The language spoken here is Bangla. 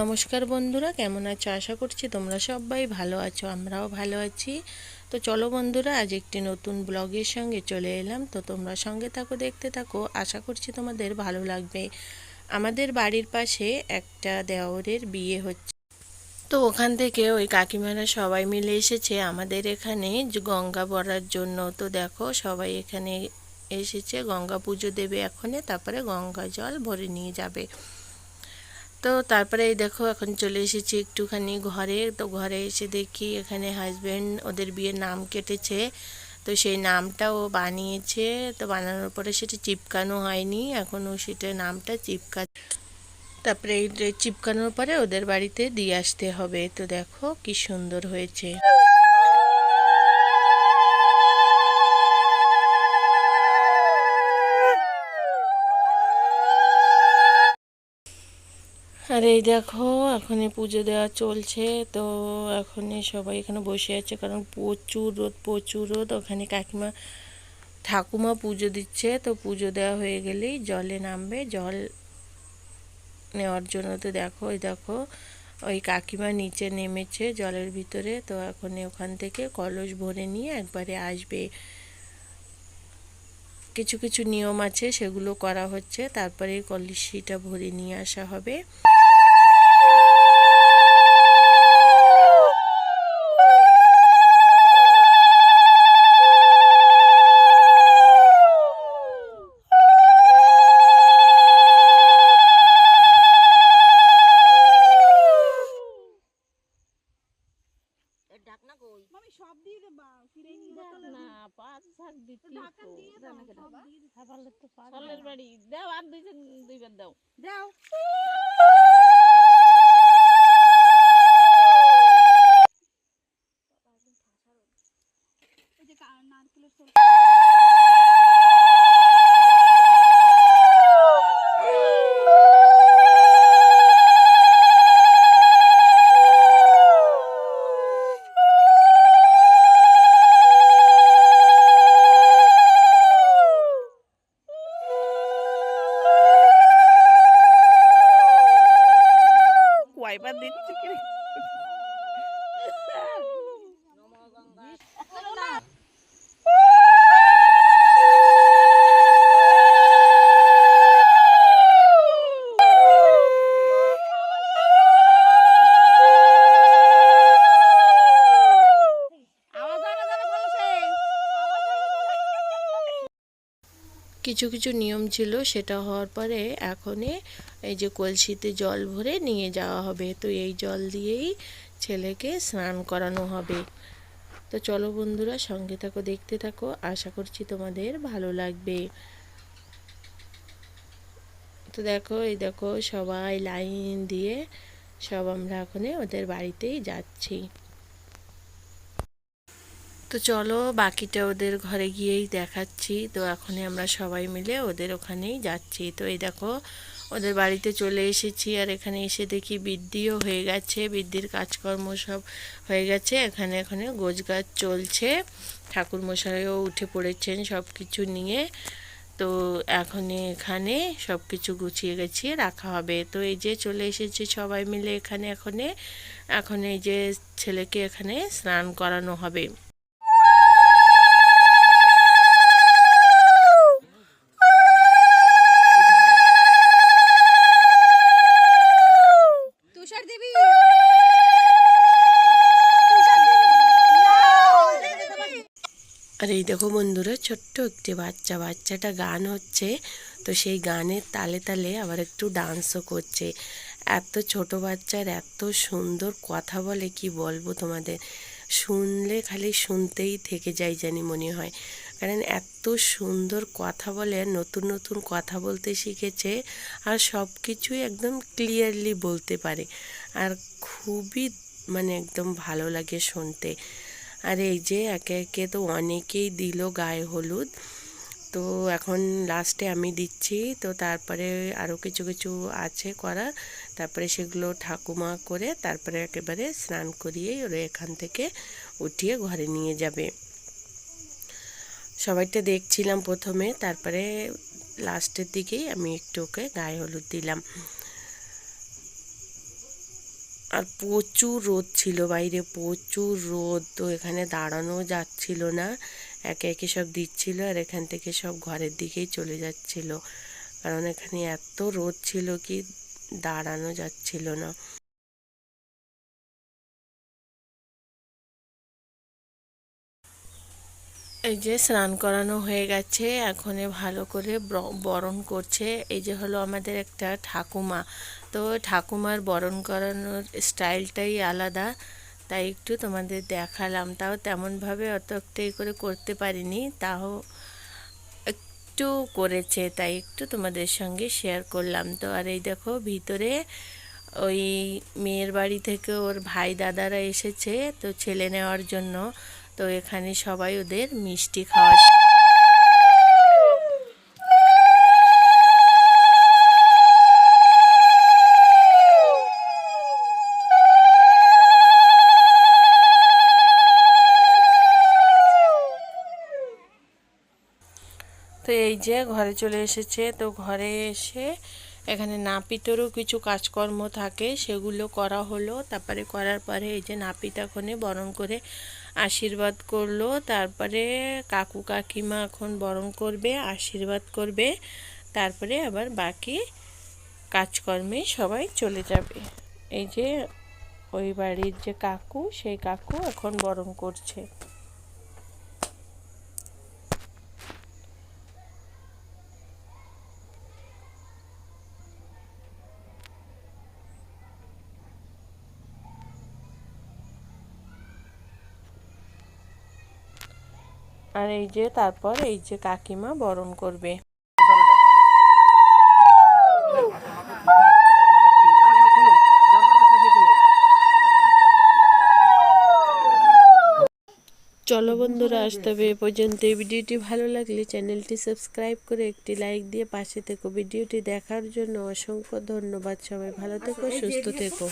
নমস্কার বন্ধুরা, কেমন আছো? আশা করছি তোমরা সবাই ভালো আছো, আমরাও ভালো আছি। তো চলো বন্ধুরা, আজ একটি নতুন ব্লগের সঙ্গে চলে এলাম। তো তোমরা সঙ্গে থাকো, দেখতে থাকো, আশা করছি তোমাদের ভালো লাগবে। আমাদের বাড়ির পাশে একটা দেওরের বিয়ে হচ্ছে। তো ওখান থেকে ওই কাকিমারা সবাই মিলে এসেছে আমাদের এখানে গঙ্গা ভরার জন্য। তো দেখো, সবাই এখানে এসেছে, গঙ্গা পুজো দেবে এখনে তারপরে গঙ্গা জল ভরে নিয়ে যাবে। তো তারপরে দেখো এখন চলে এসেছি একটুখানি ঘরে। তো ঘরে এসে দেখি এখানে হাজব্যান্ড ওদের বিয়ের নাম কেটেছে। তো সেই নামটা ও বানিয়েছে। তো বানানোর পরে সেটা চিপকানো হয়নি। এখনও সেটা নামটা চিপকা তারপরে এই চিপকানোর পরে ওদের বাড়িতে দিয়ে আসতে হবে। তো দেখো কি সুন্দর হয়েছে। আর এই দেখো এখন পুজো দেওয়া চলছে। তো এখন সবাই এখানে বসে আছে, কারণ প্রচুর রোদ প্রচুর রোদ। ওখানে কাকিমা, ঠাকুমা পুজো দিচ্ছে। তো পুজো দেওয়া হয়ে গেলেই জলে নামবে। জল নেওয়ার জন্য তো দেখো, ওই দেখো, ওই কাকিমা নিচে নেমেছে জলের ভিতরে। তো এখন ওখান থেকে কলস ভরে নিয়ে একবারে আসবে। কিছু কিছু নিয়ম আছে, সেগুলো করা হচ্ছে। তারপরে কলসিটা ভরে নিয়ে আসা হবে। ঢাকনা কই মামি সব দিয়ে দেবা ফিরে নিয়ে দেখ বোতলে না পাঁচ শাক দিচ্ছি ঢাকা দিয়ে দাও সব দিয়ে দিচ্ছি। ফলের বাড়ি দাও আর দুই দুইবার দাও। দাও। ওয়াইপার দিচ্ছে কি কিছু কিছু নিয়ম ছিল, সেটা হওয়ার পরে এখনই এই যে কলসিতে জল ভরে নিয়ে যাওয়া হবে। তো এই জল দিয়েই ছেলেকে স্নান করানো হবে। তো চলো বন্ধুরা, সঙ্গে থাকো, দেখতে থাকো। আশা করছি তোমাদের ভালো লাগবে। তো দেখো, এই দেখো সবাই লাইন দিয়ে সব আমরা এখন ওদের বাড়িতেই যাচ্ছি। তো চলো বাকিটা ওদের ঘরে গিয়েই দেখাচ্ছি। তো এখনই আমরা সবাই মিলে ওদের ওখানেই যাচ্ছি। তো এই দেখো, ওদের বাড়িতে চলে এসেছি আর এখানে এসে দেখি বৃদ্ধিও হয়ে গেছে বৃদ্ধির কাজকর্ম সব হয়ে গেছে। এখানে এখানে গোছ গাছ চলছে, ঠাকুর মশাইও উঠে পড়েছেন সব কিছু নিয়ে। তো এখন এখানে সব কিছু গুছিয়ে গেছিয়ে রাখা হবে। তো এই যে চলে এসেছে সবাই মিলে এখানে এখনে এখন এই যে ছেলেকে এখানে স্নান করানো হবে। আর এই দেখো বন্ধুরা, ছোট্ট একটি বাচ্চা। বাচ্চাটা গান হচ্ছে, তো সেই গানের তালে তালে আবার একটু ডান্সও করছে। এত ছোট বাচ্চার এত সুন্দর কথা বলে, কি বলব তোমাদের? শুনলে খালি শুনতেই থেকে যাই জানি মনে হয়। কারণ এত সুন্দর কথা বলে, নতুন নতুন কথা বলতে শিখেছে আর সব কিছুই একদম ক্লিয়ারলি বলতে পারে। আর খুবই মানে একদম ভালো লাগে শুনতে। আর এই যে একে একে তো অনেকেই দিল গায়ে হলুদ। তো এখন লাস্টে আমি দিচ্ছি, তো তারপরে আরও কিছু কিছু আছে করা তারপরে সেগুলো ঠাকুমা করে তারপরে একেবারে স্নান করিয়েই ওরা এখান থেকে উঠিয়ে ঘরে নিয়ে যাবে। সবাইটা দেখছিলাম প্রথমে, তারপরে লাস্টের দিকেই আমি একটু ওকে গায়ে হলুদ দিলাম। আর প্রচুর রোদ ছিল বাইরে, প্রচুর রোদ। তো এখানে দাঁড়ানো যাচ্ছিল না। একে একে সব দিচ্ছিল আর এখান থেকে সব ঘরের দিকেই চলে যাচ্ছিল। কারণ এখানে এত রোদ ছিল কি দাঁড়ানো যাচ্ছিল না। এই যে স্নান করানো হয়ে গেছে, এখন ভালো করে ব্র- বরণ করছে। এই যে হলো আমাদের একটা ঠাকুমা। তো ঠাকুমার বরণ করানোর স্টাইলটাই আলাদা, তাই একটু তোমাদের দেখালাম। তাও তেমনভাবে অত একটাই করে করতে পারিনি, তাও একটু করেছে, তাই একটু তোমাদের সঙ্গে শেয়ার করলাম। তো আর এই দেখো ভিতরে ওই মেয়ের বাড়ি থেকে ওর ভাই দাদারা এসেছে, তো ছেলে নেওয়ার জন্য। তো এখানে সবাই ওদের মিষ্টি খাওয়া তো এই যে ঘরে চলে এসেছে, তো ঘরে এসে এখানে নাপিতেরও কিছু কাজকর্ম থাকে, সেগুলো করা হলো। তারপরে করার পরে এই যে নাপিত এখনে বরণ করে আশীর্বাদ করল। তারপরে কাকু কাকিমা এখন বরং করবে, আশীর্বাদ করবে। তারপরে আবার বাকি কাজকর্মে সবাই চলে যাবে। এই যে ওই বাড়ির যে কাকু, সেই কাকু এখন বরং করছে। আর এই যে তারপর এই যে কাকিমা বরণ করবে। চলো বন্ধুরা, আজ তবে এ পর্যন্ত এই ভিডিওটি ভালো লাগলে চ্যানেলটি সাবস্ক্রাইব করে একটি লাইক দিয়ে পাশে থেকো। ভিডিওটি দেখার জন্য অসংখ্য ধন্যবাদ। সবাই ভালো থেকো, সুস্থ থেকো।